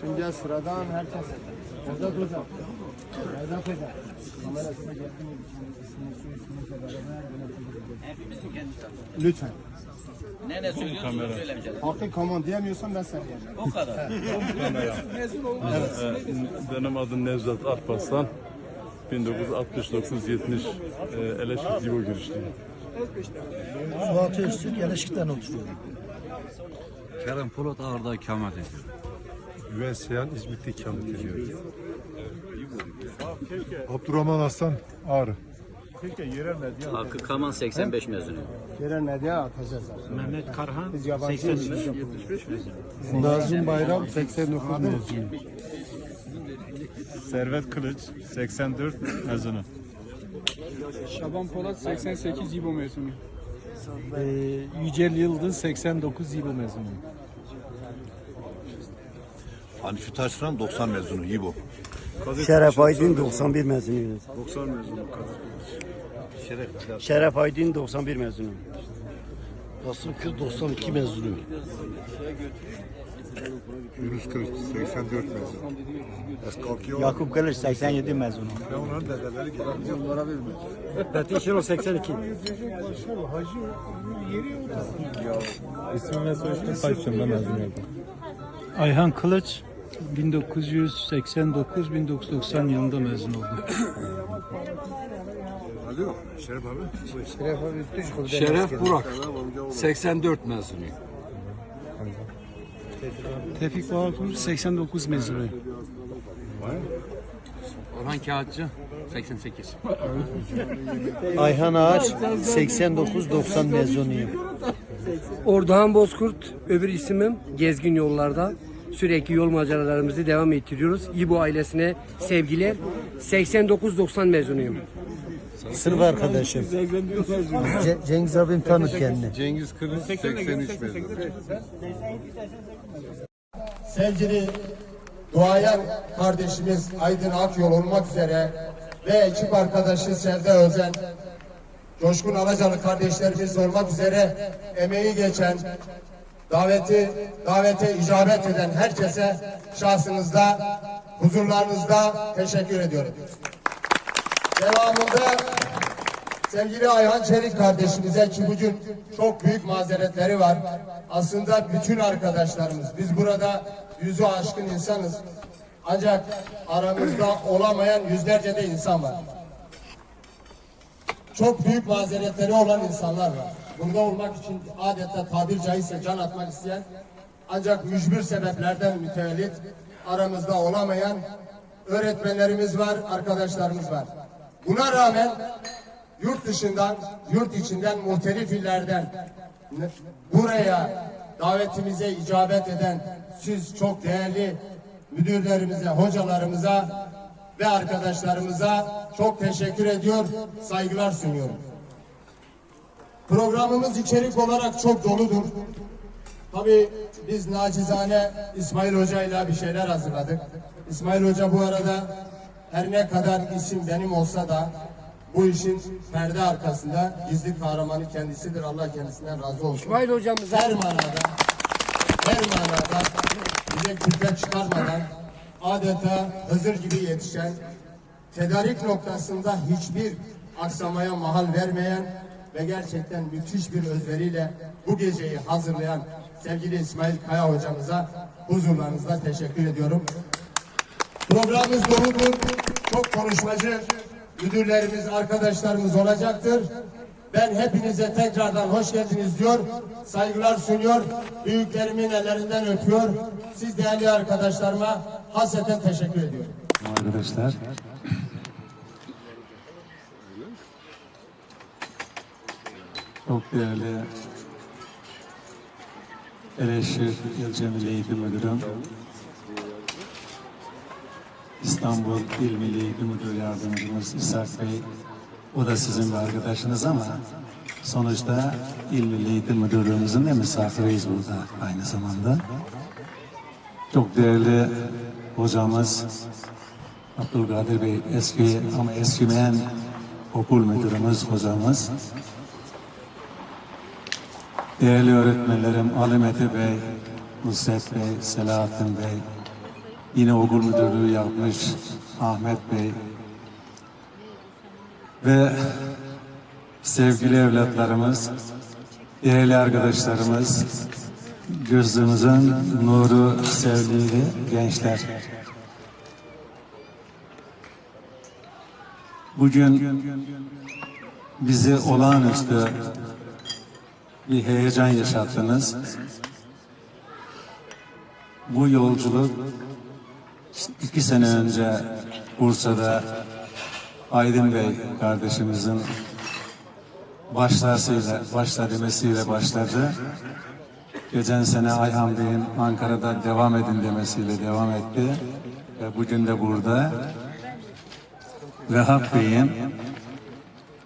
Şimdi sıradan herkes. Nevzat Hocam. Nevzat Hocam. Kamerasına geldi mi? İsmini, soy ismini beraber yönetebiliriz. Lütfen. Ne ne söylüyorsun onu söylemeyeceğim. Hakkı common diyemiyorsan ben sana diyeceğim. O kadar. Benim adım Nevzat Alparslan. 1969-70 e, Eleşik Zivo girişliyim. Fuat Öztürk Yaleşik'ten oturuyorum. Kerem Polat Ağır'da ikamet ediyor. Güven Seyhan İzmit'te ikamet ediyor. Abdurrahman Aslan Ağrı. Hakkı Kaman 85 mezunu. Yerel medya atacağız. Mehmet Karhan Biz yabancı 85. Nazım Bayram 89 mezun. Servet Kılıç 84 mezunu. Şaban Polat 88 İbo mezunu. Ee, Yücel Yıldız 89 İBO mezunu. Hanifi Taşran 90 mezunu İbo. Şeref Aydın 91 mezunuyuz. 90 mezunu. Şeref Aydın 91 mezunu. Asım Kır 92 mezunu. Yunus Kılıç 84 mezun. Yakup Kılıç 87 mezunu. Ve onların dedeleri gibi. Onlara vermiyor. Betin Şenol 82. İsmim ve soyisim Sayçım'da mezun oldum. Ayhan Kılıç 1989-1990 yılında mezun oldu. Alo. Şeref abi. Şeref Burak 84 mezunu. Tevfik Bağkur 89 mezunu. Orhan Kağıtçı 88. Ayhan Ağaç 89-90 mezunuyum. Orduhan Bozkurt, öbür isimim Gezgin Yollarda. Sürekli yol maceralarımızı devam ettiriyoruz. İbo ailesine sevgiler. 89-90 mezunuyum. Sınıf arkadaşım. Ce- Cengiz abim tanıt kendini. Cengiz Kılıç 83 mezun. Sevgili duayen kardeşimiz Aydın Akyol olmak üzere ve ekip arkadaşı Sevda Özen, Coşkun Alacalı kardeşlerimiz olmak üzere emeği geçen, daveti davete icabet eden herkese şahsınızda, huzurlarınızda teşekkür ediyorum. Devamında sevgili Ayhan Çelik kardeşimize ki bugün çok büyük mazeretleri var. Aslında bütün arkadaşlarımız, biz burada yüzü aşkın insanız. Ancak aramızda olamayan yüzlerce de insan var. Çok büyük mazeretleri olan insanlar var. Burada olmak için adeta tabir caizse can atmak isteyen ancak mücbir sebeplerden mütevellit aramızda olamayan öğretmenlerimiz var, arkadaşlarımız var. Buna rağmen yurt dışından, yurt içinden muhtelif illerden buraya davetimize icabet eden siz çok değerli müdürlerimize, hocalarımıza ve arkadaşlarımıza çok teşekkür ediyor, saygılar sunuyorum. Programımız içerik olarak çok doludur. Tabii biz nacizane İsmail Hoca ile bir şeyler hazırladık. İsmail Hoca bu arada her ne kadar isim benim olsa da bu işin perde arkasında gizli kahramanı kendisidir. Allah kendisinden razı olsun. İsmail hocamıza Her manada, her manada bize külfet çıkarmadan adeta Hızır gibi yetişen, tedarik noktasında hiçbir aksamaya mahal vermeyen ve gerçekten müthiş bir özveriyle bu geceyi hazırlayan sevgili İsmail Kaya hocamıza huzurlarınızda teşekkür ediyorum. Programımız doludur. Çok konuşmacı müdürlerimiz, arkadaşlarımız olacaktır. Ben hepinize tekrardan hoş geldiniz diyor. Saygılar sunuyor. Büyüklerimin ellerinden öpüyor. Siz değerli arkadaşlarıma hasreten teşekkür ediyorum. Arkadaşlar. Çok değerli İlçe Milli Eğitim Müdürüm, İstanbul İl Milli Eğitim Müdürü Yardımcımız İshak Bey, o da sizin bir arkadaşınız ama sonuçta İl Milli Eğitim Müdürlüğümüzün de misafiriyiz burada aynı zamanda. Çok değerli hocamız Abdülkadir Bey eski ama eskimeyen okul müdürümüz hocamız. Değerli öğretmenlerim Ali Mete Bey, Nusret Bey, Selahattin Bey, yine okul müdürlüğü yapmış Ahmet Bey ve sevgili evlatlarımız, değerli arkadaşlarımız, gözümüzün nuru sevgili gençler. Bugün bizi olağanüstü bir heyecan yaşattınız. Bu yolculuk iki sene önce Bursa'da Aydın Bey kardeşimizin başlasıyla, başla demesiyle başladı. Geçen sene Ayhan Bey'in Ankara'da devam edin demesiyle devam etti. Ve bugün de burada Vehap Bey'in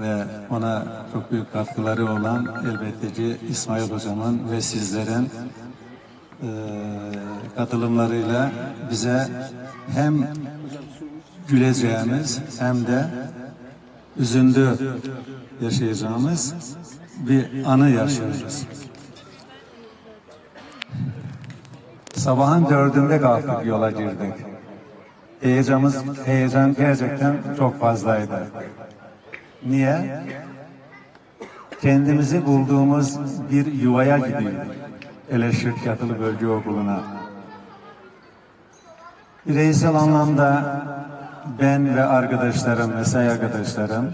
ve ona çok büyük katkıları olan elbette ki İsmail Hocam'ın ve sizlerin eee, katılımlarıyla bize hem güleceğimiz hem de üzüntü yaşayacağımız bir anı yaşıyoruz. Sabahın dördünde kalktık yola girdik. Heyecanımız, heyecan gerçekten çok fazlaydı. Niye? Kendimizi bulduğumuz bir yuvaya gidiyorduk. Eleşir Yatılı Bölge Okulu'na. Bireysel anlamda ben ve arkadaşlarım, mesai arkadaşlarım,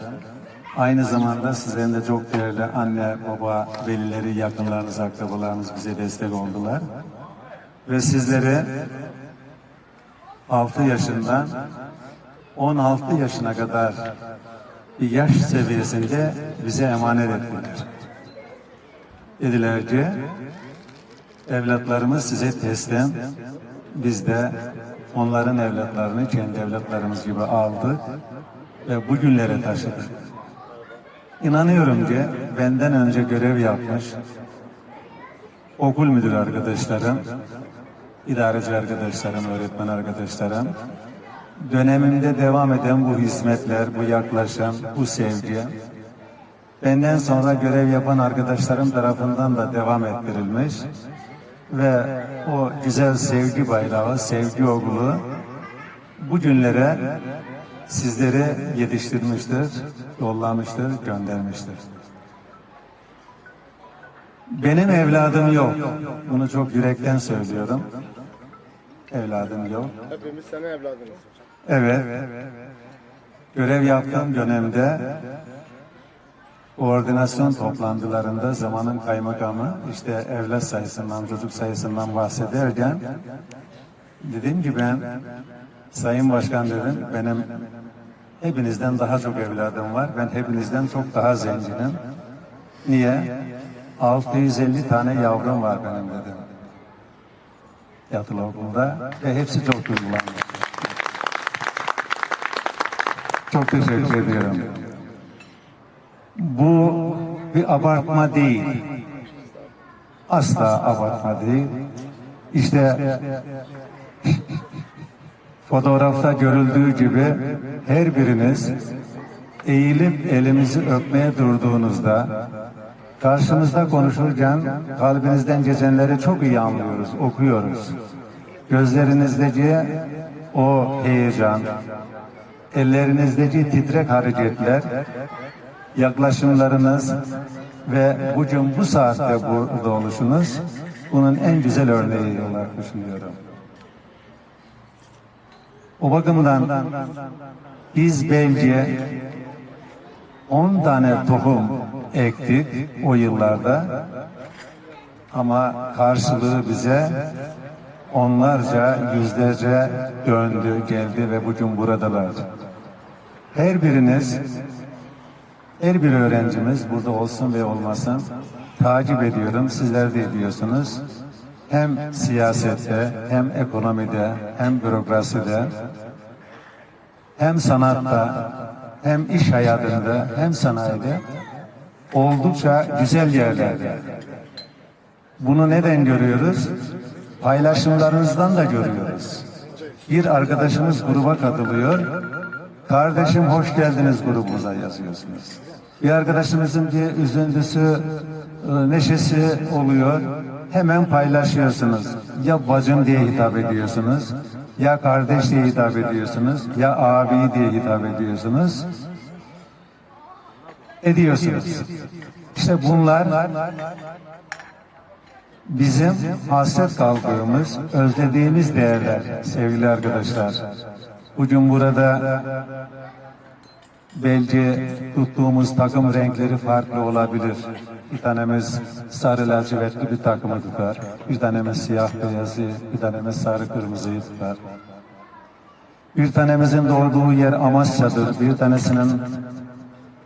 aynı zamanda sizlerin de çok değerli anne, baba, velileri, yakınlarınız, akrabalarınız bize destek oldular. Ve sizleri 6 yaşından 16 yaşına kadar yaş seviyesinde bize emanet ettiler. Dediler ki evlatlarımız size teslim, biz de onların evlatlarını kendi evlatlarımız gibi aldık ve bugünlere taşıdık. İnanıyorum ki benden önce görev yapmış okul müdür arkadaşlarım, idareci arkadaşlarım, öğretmen arkadaşlarım, dönemimde devam eden bu hizmetler, bu yaklaşım, bu sevgi, benden sonra görev yapan arkadaşlarım tarafından da devam ettirilmiş ve o güzel sevgi bayrağı, sevgi okulu bugünlere sizleri yetiştirmiştir, yollamıştır, göndermiştir. Benim evladım yok. Bunu çok yürekten söylüyorum. Evladım yok. Hepimiz senin evladınız. Evet. Görev yaptığım dönemde koordinasyon toplantılarında zamanın kaymakamı işte evlat sayısından, çocuk sayısından bahsederken dedim ki ben Sayın Başkan dedim benim hepinizden daha çok evladım var. Ben hepinizden çok daha zenginim. Niye? 650 tane yavrum var benim dedim. Yatılı okulda ve hepsi çok duygulandı. Çok teşekkür ediyorum. Bu bir abartma değil. Asla abartma değil. İşte fotoğrafta görüldüğü gibi her biriniz eğilip elimizi öpmeye durduğunuzda karşımızda konuşurken kalbinizden geçenleri çok iyi anlıyoruz, okuyoruz. Gözlerinizdeki o heyecan, ellerinizdeki titrek hareketler, yaklaşımlarınız ve bugün bu saatte burada oluşunuz bunun en güzel örneği olarak düşünüyorum. O bakımdan biz belki 10 tane tohum ektik o yıllarda ama karşılığı bize onlarca, yüzlerce döndü, geldi ve bugün buradalar. Her biriniz, her bir öğrencimiz burada olsun ve olmasın takip ediyorum, sizler de ediyorsunuz. Hem siyasette, hem ekonomide, hem bürokraside, hem sanatta, hem iş hayatında, hem sanayide oldukça güzel yerlerde. Bunu neden görüyoruz? Paylaşımlarınızdan da görüyoruz. Bir arkadaşımız gruba katılıyor. Kardeşim hoş geldiniz grubumuza yazıyorsunuz. Bir arkadaşımızın bir üzüntüsü, e, neşesi oluyor. Hemen paylaşıyorsunuz. Ya bacım diye hitap ediyorsunuz, ya kardeş diye hitap ediyorsunuz, ya abi diye hitap ediyorsunuz. Ediyorsunuz. İşte bunlar bizim hasret kaldığımız, özlediğimiz değerler sevgili arkadaşlar. Bugün burada belki tuttuğumuz takım renkleri farklı olabilir. Bir tanemiz sarı lacivertli bir takımı tutar. Bir tanemiz siyah beyazı, bir tanemiz sarı kırmızıyı tutar. Bir tanemizin doğduğu yer Amasya'dır. Bir tanesinin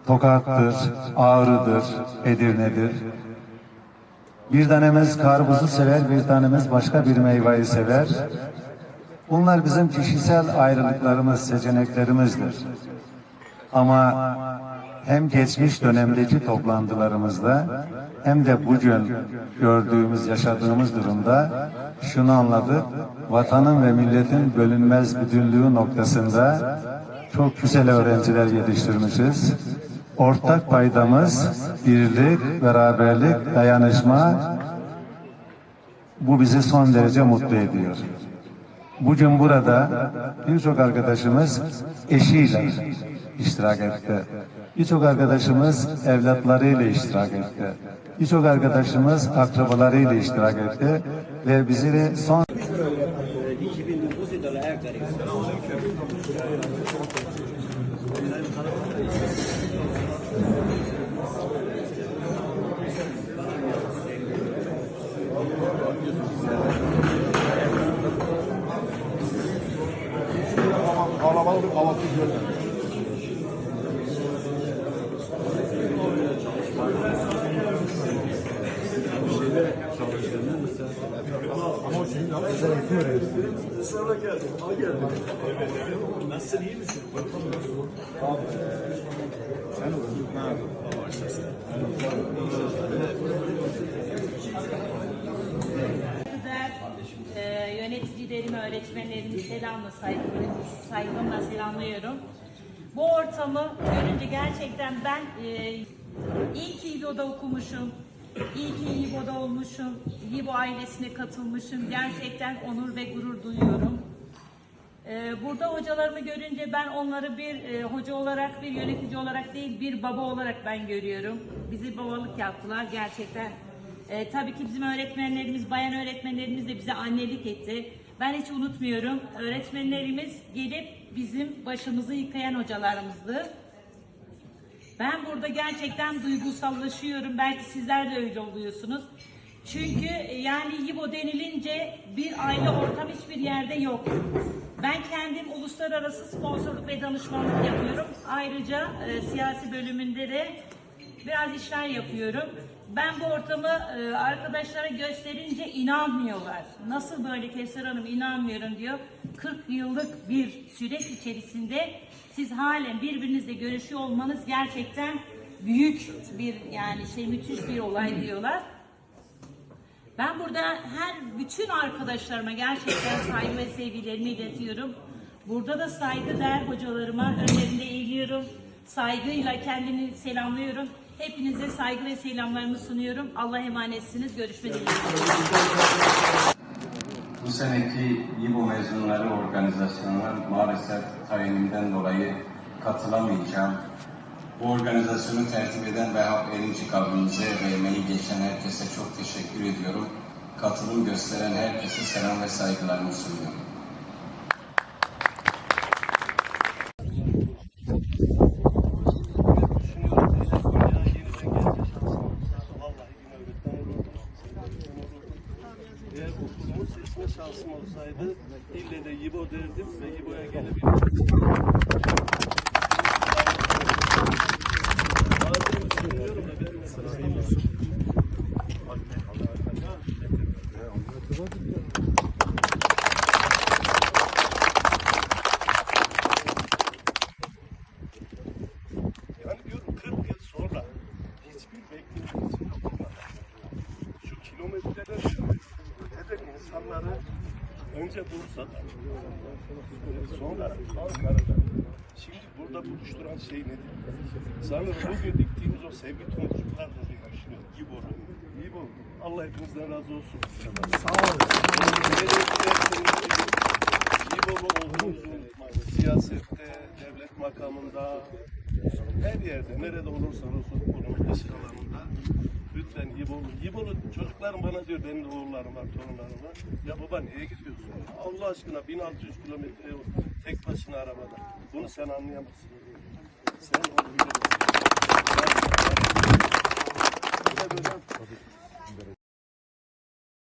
Tokat'tır, Ağrı'dır, Edirne'dir. Bir tanemiz karpuzu sever, bir tanemiz başka bir meyveyi sever. Bunlar bizim kişisel ayrılıklarımız, seçeneklerimizdir. Ama hem geçmiş dönemdeki toplantılarımızda hem de bugün gördüğümüz, yaşadığımız durumda şunu anladık. Vatanın ve milletin bölünmez bütünlüğü noktasında çok güzel öğrenciler yetiştirmişiz. Ortak paydamız birlik, beraberlik, dayanışma. Bu bizi son derece mutlu ediyor. Bugün burada birçok arkadaşımız eşiyle iştirak etti. Birçok arkadaşımız evlatlarıyla iştirak etti. Birçok arkadaşımız akrabalarıyla iştirak etti ve bizi son Saygıdeğer e, yöneticilerimi, öğretmenlerimi selamla, saygımla, saygımla selamlıyorum. Bu ortamı görünce gerçekten ben e, iyi ki İBO'da okumuşum, iyi ki İBO'da olmuşum, İBO ailesine katılmışım. Gerçekten onur ve gurur duyuyorum. Ee, Burada hocalarımı görünce ben onları bir e, hoca olarak, bir yönetici olarak değil, bir baba olarak ben görüyorum. Bizi babalık yaptılar gerçekten. Ee, tabii ki bizim öğretmenlerimiz, bayan öğretmenlerimiz de bize annelik etti. Ben hiç unutmuyorum. Öğretmenlerimiz gelip bizim başımızı yıkayan hocalarımızdı. Ben burada gerçekten duygusallaşıyorum. Belki sizler de öyle oluyorsunuz. Çünkü e, yani İBO denilince bir aile ortam hiçbir yerde yok. Ben kendim uluslararası sponsorluk ve danışmanlık yapıyorum. Ayrıca e, siyasi bölümünde de biraz işler yapıyorum. Ben bu ortamı e, arkadaşlara gösterince inanmıyorlar. Nasıl böyle Kevser Hanım inanmıyorum diyor. 40 yıllık bir süreç içerisinde siz halen birbirinizle görüşüyor olmanız gerçekten büyük bir yani şey müthiş bir olay diyorlar. Ben burada her bütün arkadaşlarıma gerçekten saygı ve sevgilerimi iletiyorum. Burada da saygıdeğer hocalarıma önlerinde eğiliyorum. Saygıyla kendimi selamlıyorum. Hepinize saygı ve selamlarımı sunuyorum. Allah'a emanetsiniz. Görüşmek üzere. Bu seneki İBO mezunları organizasyonuna maalesef tayinimden dolayı katılamayacağım. Bu organizasyonu tertip eden Vehap Erinçik abimize ve emeği geçen herkese çok teşekkür ediyorum. Katılım gösteren herkese selam ve saygılarımı sunuyorum. Eğer okulumu seçme şansım olsaydı ille de İbo derdim ve İbo'ya gelebilirdim. Bazen düşünüyorum da ben mesela Yani diyorum 40 yıl sonra hiçbir beklentisi yok ama şu kilometreler öteden insanları Bursa'da, sonra. Şimdi burada buluşturan şey nedir? Sanırım bugün diktiğimiz o sevgi tomurcuklardır diye düşünüyorum. İbo'lu. İbo, Allah hepinizden razı olsun. Sağ olun. İbo'lu olduğunuzu unutmayın. Siyasette, devlet makamında, her yerde, nerede olursanız olun, iş alanında lütfen İbo'lu. İbo'lu çocuklarım bana diyor, benim de oğullarım var, torunlarım var. Ya baba niye gidiyorsun? Allah aşkına 1600 kilometre tek başına arabada. Bunu sen anlayamazsın. Sen onu biliyorsun.